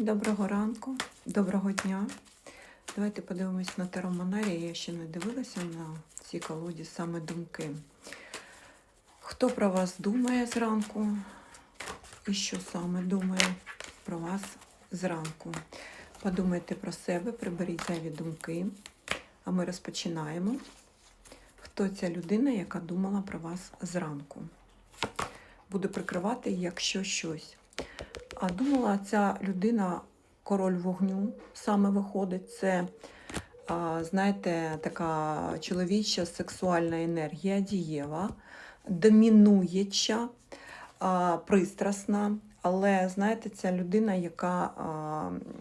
Доброго ранку, доброго дня. Давайте подивимось на Таро Монарія. Я ще не дивилася на ці колоді саме думки. Хто про вас думає зранку? І що саме думає про вас зранку? Подумайте про себе, приберіть зайві думки. А ми розпочинаємо. Хто ця людина, яка думала про вас зранку? Буду прикривати, якщо щось. А думала, ця людина, король вогню, саме виходить. Це, знаєте, така чоловіча сексуальна енергія, дієва, домінуюча, пристрасна. Але, знаєте, ця людина, яка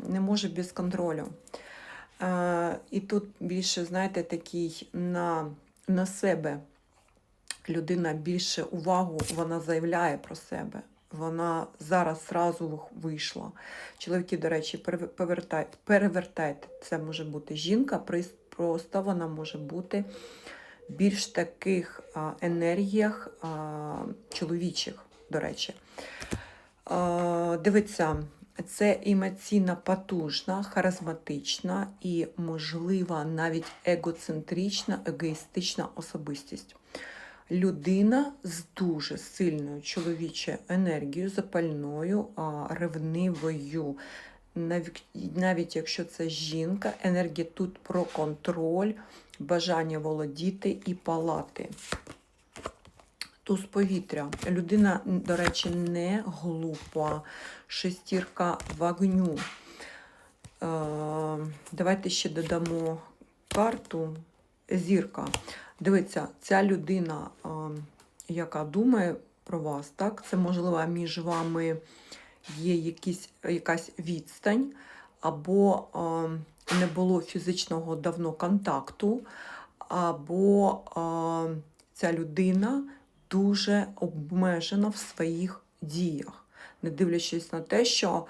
не може без контролю. І тут більше, знаєте, такий на, на себе людина більше увагу вона заявляє про себе. Вона зараз зразу вийшла. Чоловіки, до речі, перев- повертайте, перевертайте. Це може бути жінка, просто вона може бути більш таких енергіях чоловічих, до речі. А, дивіться, це емоційно потужна, харизматична і, можливо, навіть егоцентрична, егоїстична особистість людина з дуже сильною чоловічою енергією, запальною, ревнивою. Навіть, якщо це жінка, енергія тут про контроль, бажання володіти і палати. Туз повітря. Людина, до речі, не глупа. Шестірка вогню. Е, Давайте ще додамо карту зірка. Дивіться, ця людина, яка думає про вас, так, це можливо між вами є якісь, якась відстань, або не було фізичного давно контакту, або ця людина дуже обмежена в своїх діях, не дивлячись на те, що,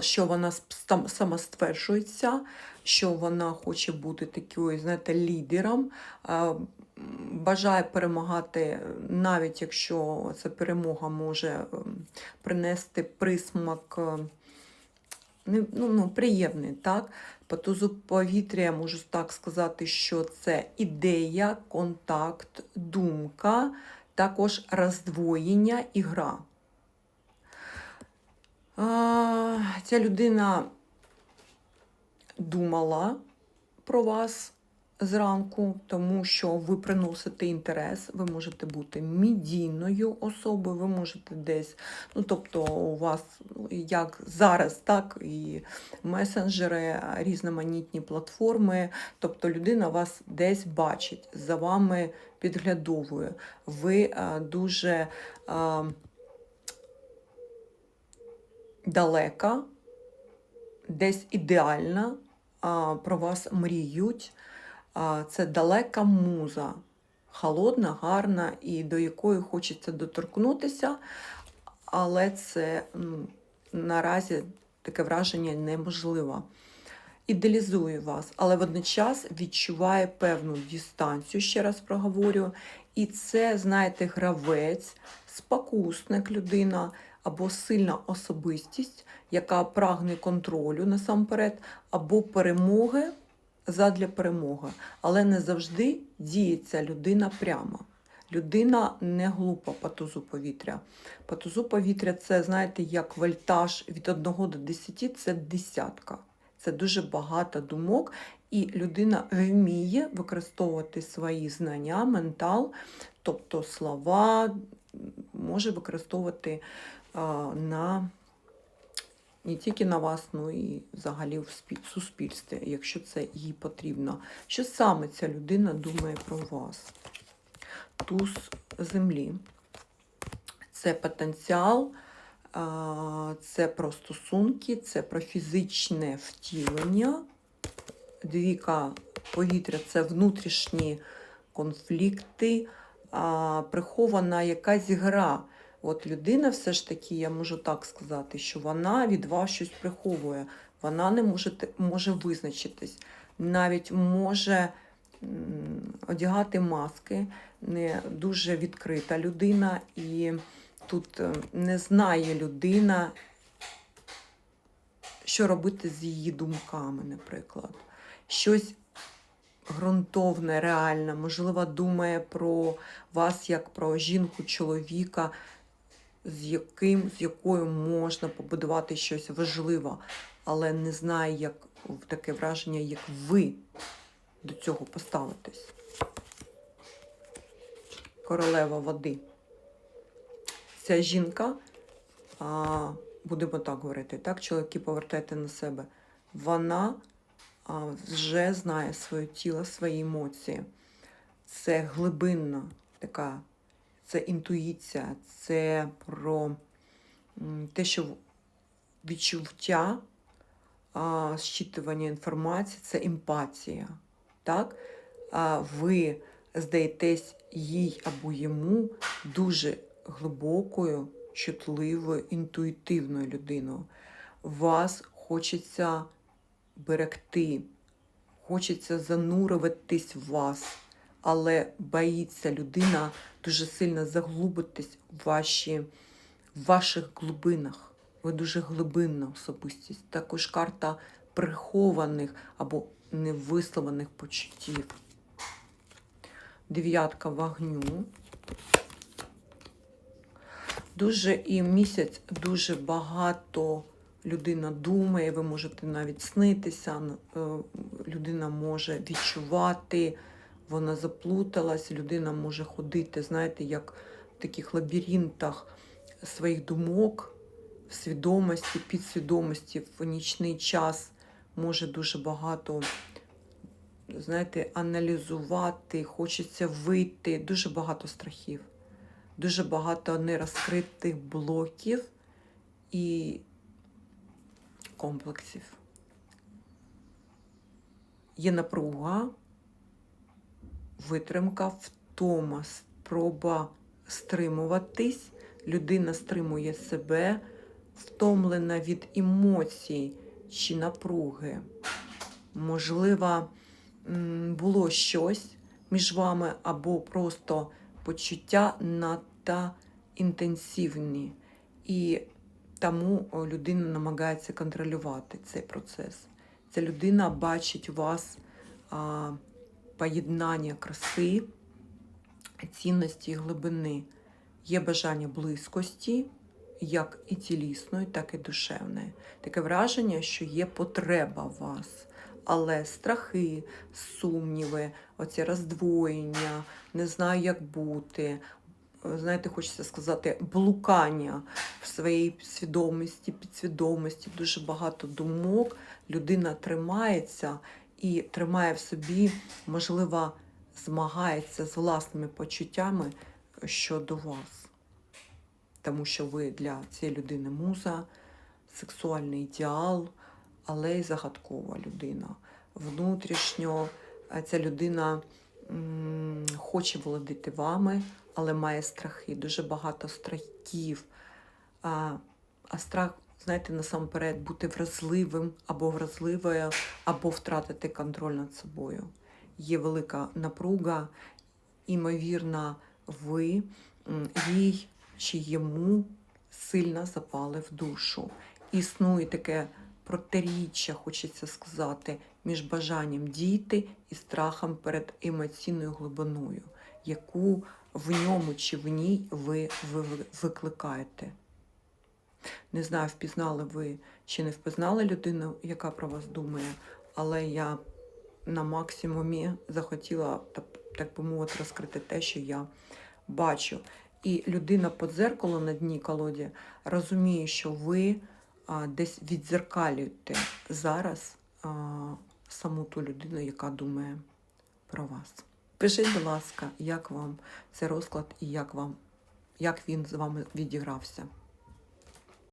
що вона с- сам- самостверджується, що вона хоче бути такою, знаєте, лідером, бажає перемагати, навіть якщо ця перемога може принести присмак е, ну, ну, приємний, так? По тузу повітря я можу так сказати, що це ідея, контакт, думка, також роздвоєння і гра. Ця людина думала про вас зранку, тому що ви приносите інтерес, ви можете бути медійною особою, ви можете десь, ну тобто у вас ну, як зараз, так і месенджери, різноманітні платформи, тобто людина вас десь бачить, за вами підглядовує. Ви дуже а, далека, десь ідеальна, про вас мріють. Це далека муза, холодна, гарна і до якої хочеться доторкнутися, але це ну, наразі таке враження неможливо. Ідеалізує вас, але водночас відчуває певну дистанцію, ще раз проговорю. І це, знаєте, гравець, спокусник людина або сильна особистість, яка прагне контролю насамперед, або перемоги задля перемоги. Але не завжди діє ця людина прямо. Людина не глупа по тузу повітря. По тузу повітря це, знаєте, як вольтаж від 1 до 10 це десятка. Це дуже багато думок, і людина вміє використовувати свої знання, ментал, тобто слова, може використовувати на не тільки на вас, ну і взагалі в суспільстві, якщо це їй потрібно. Що саме ця людина думає про вас? Туз землі. Це потенціал, це про стосунки, це про фізичне втілення. Двіка повітря це внутрішні конфлікти, прихована якась гра. От людина все ж таки, я можу так сказати, що вона від вас щось приховує. Вона не може, може визначитись, навіть може одягати маски, не дуже відкрита людина, і тут е, не знає людина, що робити з її думками, наприклад. Щось ґрунтовне, реальне, можливо, думає про вас як про жінку, чоловіка, з яким, з якою можна побудувати щось важливе, але не знає, як таке враження, як ви до цього поставитесь. Королева води. Ця жінка, а, будемо так говорити, так, чоловіки повертайте на себе. Вона а, вже знає своє тіло, свої емоції. Це глибинна така, це інтуїція, це про те, що відчуття, зчитування інформації, це емпатія. Так? Ви здаєтесь їй або йому дуже глибокою, чутливою, інтуїтивною людиною. Вас хочеться берегти, хочеться занурюватись в вас, але боїться людина дуже сильно заглубитись в, ваші, в ваших глибинах. Ви дуже глибинна особистість. Також карта прихованих або невисловлених почуттів. Дев'ятка вогню. Дуже і місяць дуже багато людина думає, ви можете навіть снитися, е, людина може відчувати, вона заплуталась, людина може ходити, знаєте, як в таких лабіринтах своїх думок, в свідомості, підсвідомості, в нічний час може дуже багато, знаєте, аналізувати, хочеться вийти, дуже багато страхів, дуже багато нерозкритих блоків і комплексів. Є напруга, витримка, втома, спроба стримуватись, людина стримує себе, втомлена від емоцій чи напруги. Можливо, було щось між вами або просто почуття надто інтенсивні. І тому людина намагається контролювати цей процес. Ця людина бачить у вас поєднання краси, цінності і глибини. Є бажання близькості, як і тілісної, так і душевної. Таке враження, що є потреба в вас. Але страхи, сумніви, оці роздвоєння, не знаю, як бути. Знаєте, хочеться сказати, блукання в своїй свідомості, підсвідомості, дуже багато думок. Людина тримається і тримає в собі, можливо, змагається з власними почуттями щодо вас. Тому що ви для цієї людини муза, сексуальний ідеал, але й загадкова людина. Внутрішньо ця людина хоче володіти вами, але має страхи, дуже багато страхів. А страх, знаєте, насамперед бути вразливим або вразливою, або втратити контроль над собою. Є велика напруга, імовірно, ви їй чи йому сильно запали в душу. Існує таке протиріччя, хочеться сказати, між бажанням діяти і страхом перед емоційною глибиною, яку в ньому чи в ній ви, ви викликаєте. Не знаю, впізнали ви чи не впізнали людину, яка про вас думає, але я на максимумі захотіла, так, би мовити, розкрити те, що я бачу. І людина по дзеркалу на дні колоді розуміє, що ви а, десь відзеркалюєте зараз а, саму ту людину, яка думає про вас. Пишіть, будь ласка, як вам цей розклад і як вам, як він з вами відігрався.